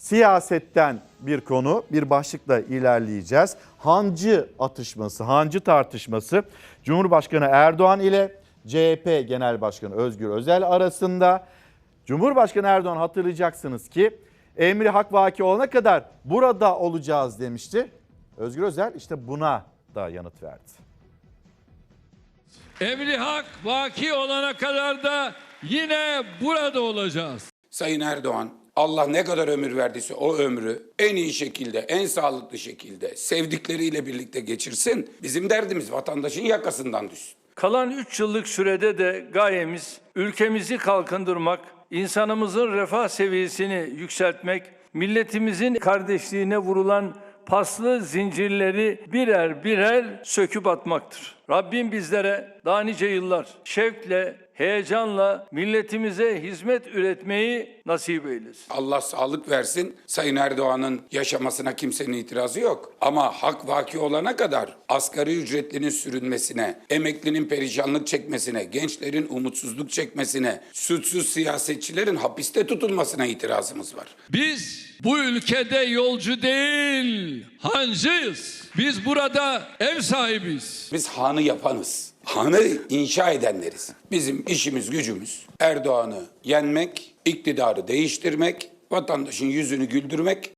siyasetten bir konu, bir başlıkla ilerleyeceğiz. Hancı atışması, hancı tartışması Cumhurbaşkanı Erdoğan ile CHP Genel Başkanı Özgür Özel arasında. Cumhurbaşkanı Erdoğan hatırlayacaksınız ki emri hak vaki olana kadar burada olacağız demişti. Özgür Özel işte buna da yanıt verdi. Emri hak vaki olana kadar da yine burada olacağız. Sayın Erdoğan Allah ne kadar ömür verdiyse o ömrü en iyi şekilde, en sağlıklı şekilde sevdikleriyle birlikte geçirsin. Bizim derdimiz vatandaşın yakasından düşsün. Kalan 3 yıllık sürede de gayemiz ülkemizi kalkındırmak, insanımızın refah seviyesini yükseltmek, milletimizin kardeşliğine vurulan paslı zincirleri birer birer söküp atmaktır. Rabbim bizlere daha nice yıllar şevkle, heyecanla milletimize hizmet üretmeyi nasip eylesin. Allah sağlık versin. Sayın Erdoğan'ın yaşamasına kimsenin itirazı yok. Ama hak vaki olana kadar asgari ücretlinin sürünmesine, emeklinin perişanlık çekmesine, gençlerin umutsuzluk çekmesine, suçsuz siyasetçilerin hapiste tutulmasına itirazımız var. Biz bu ülkede yolcu değil, hancıyız. Biz burada ev sahibiyiz. Biz hanı yapanız. Hanı inşa edenleriz. Bizim işimiz gücümüz Erdoğan'ı yenmek, iktidarı değiştirmek, vatandaşın yüzünü güldürmek,